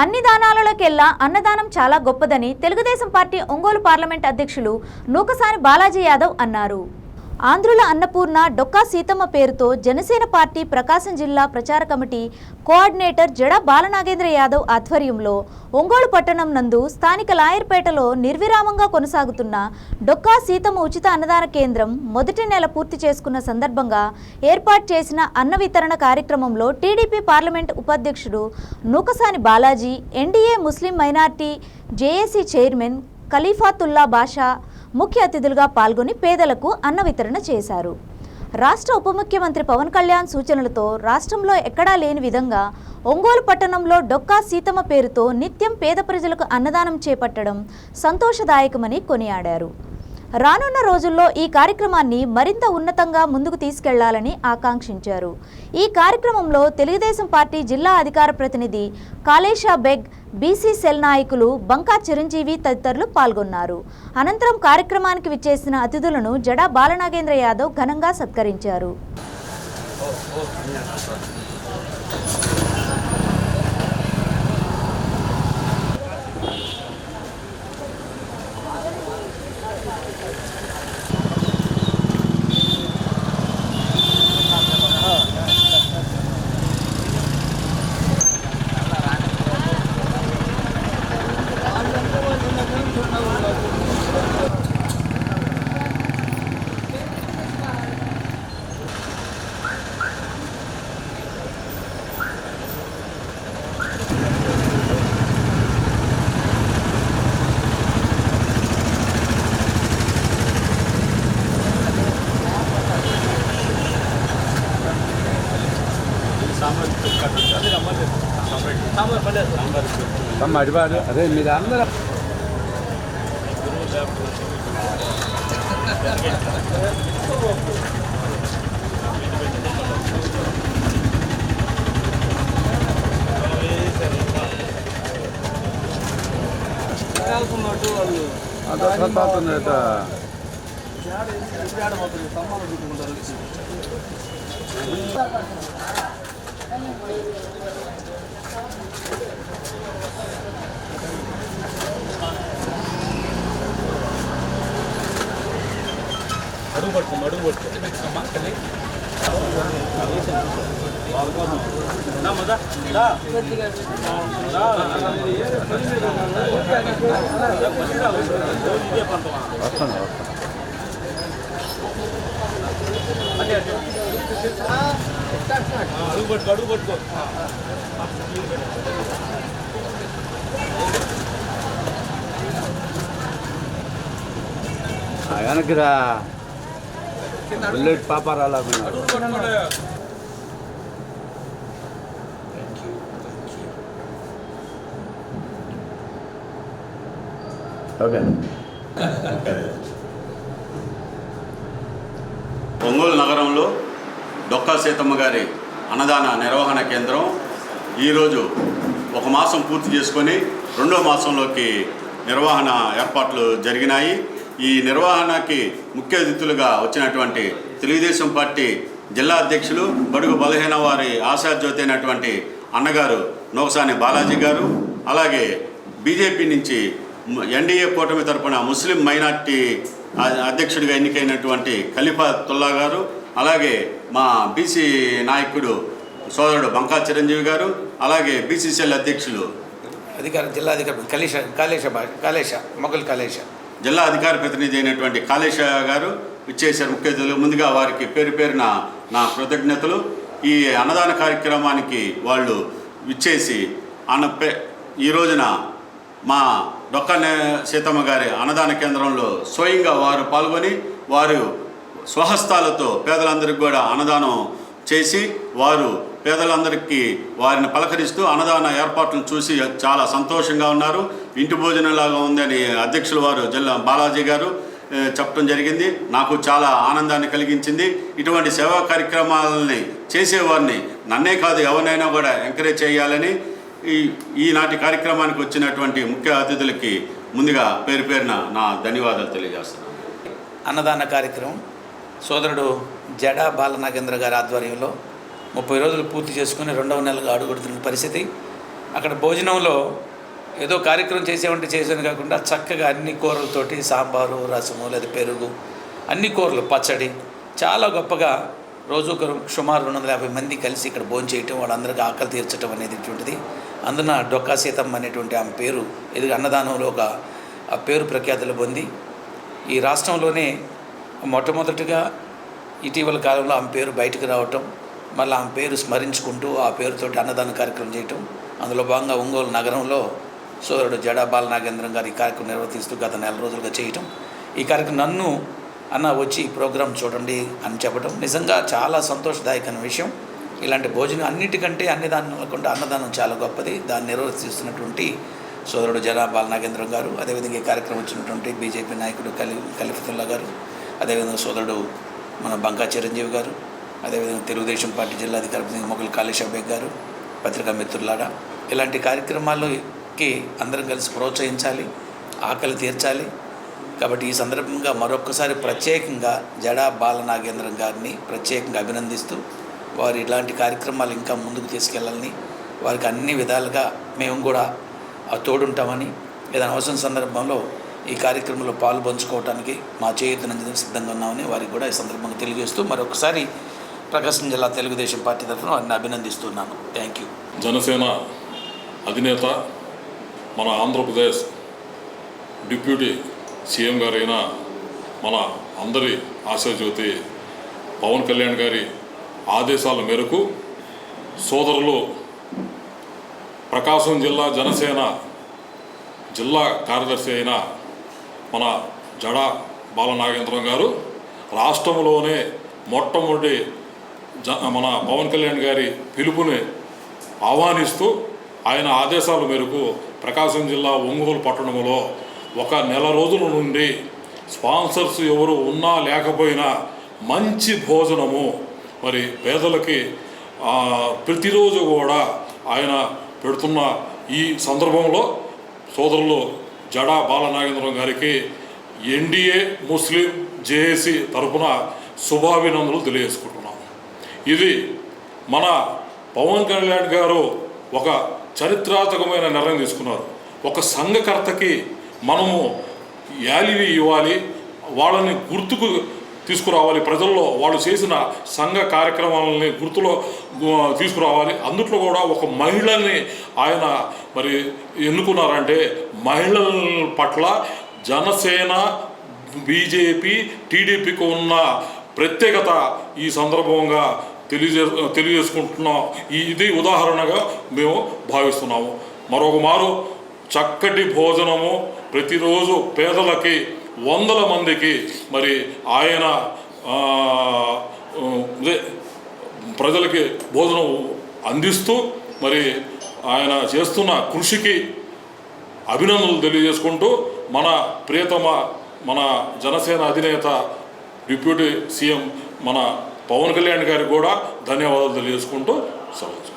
అన్ని దానాలలోకెల్లా అన్నదానం చాలా గొప్పదని తెలుగుదేశం పార్టీ ఒంగోలు పార్లమెంట్ అధ్యక్షులు నూకసాని బాలాజీ యాదవ్ అన్నారు. ఆంధ్రుల అన్నపూర్ణ డొక్కా సీతమ్మ పేరుతో జనసేన పార్టీ ప్రకాశం జిల్లా ప్రచార కమిటీ కోఆర్డినేటర్ జడ బాలనాగేంద్ర యాదవ్ ఆధ్వర్యంలో ఒంగోలు పట్టణం నందు స్థానిక లాయర్పేటలో నిర్విరామంగా కొనసాగుతున్న డొక్కా సీతమ్మ ఉచిత అన్నదాన కేంద్రం మొదటి నెల పూర్తి చేసుకున్న సందర్భంగా ఏర్పాటు చేసిన అన్న వితరణ కార్యక్రమంలో టీడీపీ పార్లమెంట్ ఉపాధ్యక్షుడు Nukasani Balaji NDA Muslim minority JAC chairman Khalifatullah Basha ముఖ్య అతిథులుగా పాల్గొని పేదలకు అన్న వితరణ చేశారు. రాష్ట్ర ఉప ముఖ్యమంత్రి పవన్ కళ్యాణ్ సూచనలతో రాష్ట్రంలో ఎక్కడా లేని విధంగా ఒంగోలు పట్టణంలో డొక్కా సీతమ్మ పేరుతో నిత్యం పేద ప్రజలకు అన్నదానం చేపట్టడం సంతోషదాయకమని కొనియాడారు. రానున్న రోజుల్లో ఈ కార్యక్రమాన్ని మరింత ఉన్నతంగా ముందుకు తీసుకెళ్ళాలని ఆకాంక్షించారు. ఈ కార్యక్రమంలో తెలుగుదేశం పార్టీ జిల్లా అధికార ప్రతినిధి కాళేషా బెగ్ బీసీ సెల్ నాయకులు బంకా చిరంజీవి తదితరులు పాల్గొన్నారు. అనంతరం కార్యక్రమానికి విచ్చేసిన అతిథులను జడా బాలనాగేంద్ర యాదవ్ ఘనంగా సత్కరించారు. తమ్మ అడివాడు అదే మీరు అందరూ అదో సత్తాతుంది వస్తాను వస్తాను అడుగు పట్టుకో అడుగు పట్టుకో ఆ, బుల్లెట్ పాపారాలా ఓకే ఒంగోలు నగరంలో డొక్కా సీతమ్మ గారి అన్నదాన నిర్వహణ కేంద్రం ఈరోజు ఒక మాసం పూర్తి చేసుకొని రెండో మాసంలోకి నిర్వహణ ఏర్పాట్లు జరిగినాయి. ఈ నిర్వహణకి ముఖ్య అతిథులుగా వచ్చినటువంటి తెలుగుదేశం పార్టీ జిల్లా అధ్యక్షులు బడుగు బలహీన వారి ఆశాజ్యోతి అయినటువంటి అన్నగారు నోకసాని బాలాజీ గారు అలాగే బీజేపీ నుంచి ఎన్డీఏ కూటమి తరపున ముస్లిం మైనార్టీ అధ్యక్షుడిగా ఎన్నికైనటువంటి ఖలీఫాతుల్లా గారు అలాగే మా బీసీ నాయకుడు సోదరుడు బంకా చిరంజీవి గారు అలాగే బీసీసీఎల్ అధ్యక్షులు అధికార జిల్లా అధికారి కలేష కాళేశ కాళేశ మొగల్ కాళేశ జిల్లా అధికార ప్రతినిధి అయినటువంటి కాళేశ గారు ఇచ్చేశారు ముఖ్య అతిథులు ముందుగా వారికి పేరు పేరున నా కృతజ్ఞతలు. ఈ అన్నదాన కార్యక్రమానికి వాళ్ళు ఇచ్చేసి అన్న పే ఈ రోజున మా డొక్కనే సీతమ్మ గారి అన్నదాన కేంద్రంలో స్వయంగా వారు పాల్గొని వారు స్వహస్తాలతో పేదలందరికీ కూడా అన్నదానం చేసి వారు పేదలందరికీ వారిని పలకరిస్తూ అన్నదాన ఏర్పాట్లను చూసి చాలా సంతోషంగా ఉన్నారు. ఇంటి భోజనంలాగా ఉందని అధ్యక్షుల వారు జిల్లా బాలాజీ గారు చెప్పడం జరిగింది. నాకు చాలా ఆనందాన్ని కలిగించింది. ఇటువంటి సేవా కార్యక్రమాలని చేసేవారిని నన్నే కాదు ఎవరినైనా కూడా ఎంకరేజ్ చేయాలని ఈ ఈనాటి కార్యక్రమానికి వచ్చినటువంటి ముఖ్య అతిథులకి ముందుగా పేరు పేరున నా ధన్యవాదాలు తెలియజేస్తున్నాను. అన్నదాన కార్యక్రమం సోదరుడు జడా బాలనాగేంద్ర గారి ఆధ్వర్యంలో ముప్పై రోజులు పూర్తి చేసుకుని రెండవ నెలగా అడుగుడుతున్న పరిస్థితి. అక్కడ భోజనంలో ఏదో కార్యక్రమం చేసేవంటే చేసేది కాకుండా చక్కగా అన్ని కూరలతోటి సాంబారు రసము లేదా పెరుగు అన్ని కూరలు పచ్చడి చాలా గొప్పగా రోజు ఒక సుమారు రెండు వందల యాభై మంది కలిసి ఇక్కడ భోజనం చేయటం వాళ్ళందరికీ ఆకలి తీర్చడం అనేది ఇటువంటిది. అందున డొక్కా సీతమ్మ అనేటువంటి ఆమె పేరు ఇది అన్నదానంలో ఒక ఆ పేరు ప్రఖ్యాతులు పొంది ఈ రాష్ట్రంలోనే మొట్టమొదటిగా ఇటీవల కాలంలో ఆమె పేరు బయటకు రావటం మళ్ళీ ఆమె పేరు స్మరించుకుంటూ ఆ పేరుతో అన్నదాన కార్యక్రమం చేయటం అందులో భాగంగా ఒంగోలు నగరంలో సోదరుడు జడా బాలనాగేంద్రం గారు ఈ కార్యక్రమం నిర్వర్తిస్తూ గత నెల రోజులుగా చేయటం. ఈ కార్యక్రమం నన్ను అన్న వచ్చి ఈ ప్రోగ్రాం చూడండి అని చెప్పడం నిజంగా చాలా సంతోషదాయకమైన విషయం. ఇలాంటి భోజనం అన్నిటికంటే అన్ని దానికంటే అన్నదానం చాలా గొప్పది. దాన్ని నిర్వర్తిస్తున్నటువంటి సోదరుడు జడా బాల నాగేంద్రం గారు అదేవిధంగా ఈ కార్యక్రమం వచ్చినటువంటి బీజేపీ నాయకుడు కలి కలిఫతుల్లా గారు అదేవిధంగా సోదరుడు మన బంకా చిరంజీవి గారు అదేవిధంగా తెలుగుదేశం పార్టీ జిల్లాధికారి మొగల్ కాళేశ్ బేగ్ గారు పత్రికా మిత్రులారా ఇలాంటి కార్యక్రమాలకి అందరం కలిసి ప్రోత్సహించాలి ఆకలి తీర్చాలి. కాబట్టి ఈ సందర్భంగా మరొక్కసారి ప్రత్యేకంగా జడా బాలనాగేంద్రం గారిని ప్రత్యేకంగా అభినందిస్తూ వారు ఇలాంటి కార్యక్రమాలు ఇంకా ముందుకు తీసుకెళ్ళాలని వారికి అన్ని విధాలుగా మేము కూడా తోడుంటామని ఏదైనా అవసరం సందర్భంలో ఈ కార్యక్రమంలో పాలు పంచుకోవడానికి మా చేయూతనందుకు సిద్ధంగా ఉన్నామని వారికి కూడా ఈ సందర్భంగా తెలియజేస్తూ మరొకసారి ప్రకాశం జిల్లా తెలుగుదేశం పార్టీ తరఫున వారిని అభినందిస్తున్నాను. థ్యాంక్ యూ జనసేన అధినేత మన ఆంధ్రప్రదేశ్ డిప్యూటీ సీఎం గారైన మన అందరి ఆశాజ్యోతి పవన్ కళ్యాణ్ గారి ఆదేశాల మేరకు సోదరులు ప్రకాశం జిల్లా జనసేన జిల్లా కార్యదర్శి అయిన మన జడా బాలనాగేంద్రం గారు రాష్ట్రంలోనే మొట్టమొదటి జ మన పవన్ కళ్యాణ్ గారి పిలుపుని ఆహ్వానిస్తూ ఆయన ఆదేశాల మేరకు ప్రకాశం జిల్లా ఒంగోలు పట్టణంలో ఒక నెల రోజుల నుండి స్పాన్సర్స్ ఎవరు ఉన్నా లేకపోయినా మంచి భోజనము మరి పేదలకి ప్రతిరోజు కూడా ఆయన పెడుతున్న ఈ సందర్భంలో సోదరులు జడా బాల నాగేంద్రరావు గారికి ఎన్డీఏ ముస్లిం జేఏసీ తరఫున శుభాభినందనలు తెలియజేసుకుంటున్నాము ఇది మన పవన్ కళ్యాణ్ గారు ఒక చరిత్రాత్మకమైన నిర్ణయం తీసుకున్నారు. ఒక సంఘకర్తకి మనము యాలివి ఇవ్వాలి వాళ్ళని గుర్తుకు తీసుకురావాలి. ప్రజల్లో వాళ్ళు చేసిన సంఘ కార్యక్రమాలని గుర్తులో తీసుకురావాలి. అందుట్లో కూడా ఒక మహిళల్ని ఆయన మరి ఎన్నుకున్నారంటే మహిళల పట్ల జనసేన బీజేపీ టీడీపీకి ఉన్న ప్రత్యేకత ఈ సందర్భంగా తెలియజే తెలియజేసుకుంటున్నాం ఇది ఉదాహరణగా మేము భావిస్తున్నాము. మరొక మారు చక్కటి భోజనము ప్రతిరోజు పేదలకి వందల మందికి మరి ఆయన ప్రజలకి భోజనం అందిస్తూ మరి ఆయన చేస్తున్న కృషికి అభినందనలు తెలియజేసుకుంటూ మన ప్రియతమ మన జనసేన అధినేత డిప్యూటీ సీఎం మన పవన్ కళ్యాణ్ గారికి కూడా ధన్యవాదాలు తెలియజేసుకుంటూ సెలవు